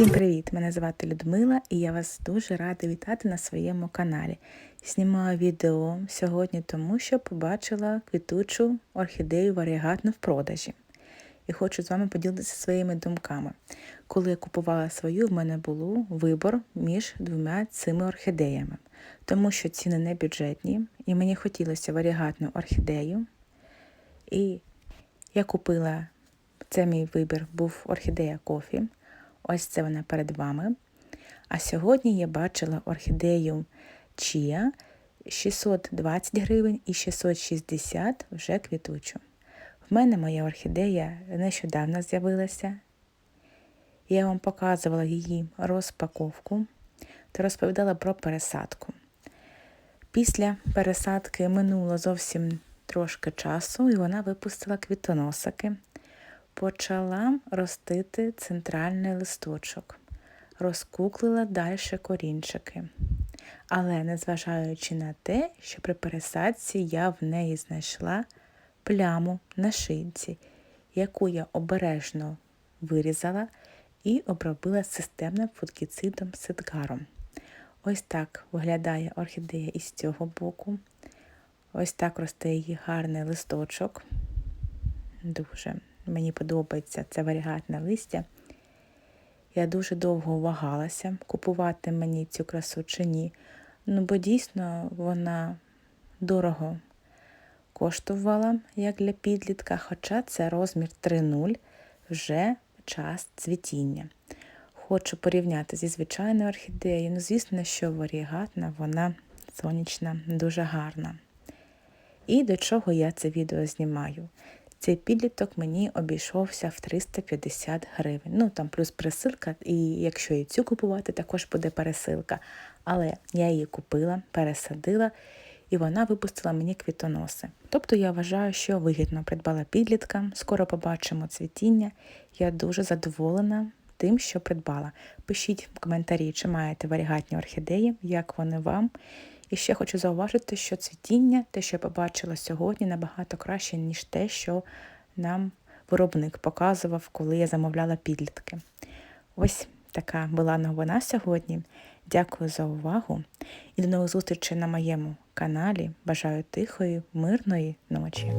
Всім привіт! Мене звати Людмила і я вас дуже рада вітати на своєму каналі. Знімаю відео сьогодні тому, що побачила квітучу орхідею варігатну в продажі. І хочу з вами поділитися своїми думками. Коли я купувала свою, в мене був вибор між двома цими орхідеями, тому що ціни не бюджетні, і мені хотілося варігатну орхідею. І я купила це мій вибір, був орхідея кофі. Ось це вона перед вами. А сьогодні я бачила орхідею Чія 620 гривень і 660 вже квітучу. В мене моя орхідея нещодавно з'явилася. Я вам показувала її розпаковку та розповідала про пересадку. Після пересадки минуло зовсім трошки часу, і вона випустила квітоносики почала ростити центральний листочок, розкуклила далі корінчики. Але незважаючи на те, що при пересадці я в неї знайшла пляму на шинці, яку я обережно вирізала і обробила системним фунгіцидом сидгаром. Ось так виглядає орхідея із цього боку. Ось так росте її гарний листочок. Дуже Мені подобається це варігатне листя. Я дуже довго вагалася, купувати мені цю красу чи ні. Ну, бо дійсно вона дорого коштувала, як для підлітка, хоча це розмір 3,0 вже час цвітіння. Хочу порівняти зі звичайною орхідеєю. Ну, звісно, що варігатна, вона сонячна, дуже гарна. І до чого я це відео знімаю? Цей підліток мені обійшовся в 350 гривень. Ну там плюс пересилка, і якщо і цю купувати, також буде пересилка. Але я її купила, пересадила, і вона випустила мені квітоноси. Тобто я вважаю, що вигідно придбала підлітка, скоро побачимо цвітіння. Я дуже задоволена тим, що придбала. Пишіть в коментарі, чи маєте варігатні орхідеї, як вони вам. І ще хочу зауважити, що цвітіння, те, що я побачила сьогодні, набагато краще, ніж те, що нам виробник показував, коли я замовляла підлітки. Ось така була новина сьогодні. Дякую за увагу і до нових зустрічей на моєму каналі. Бажаю тихої, мирної ночі.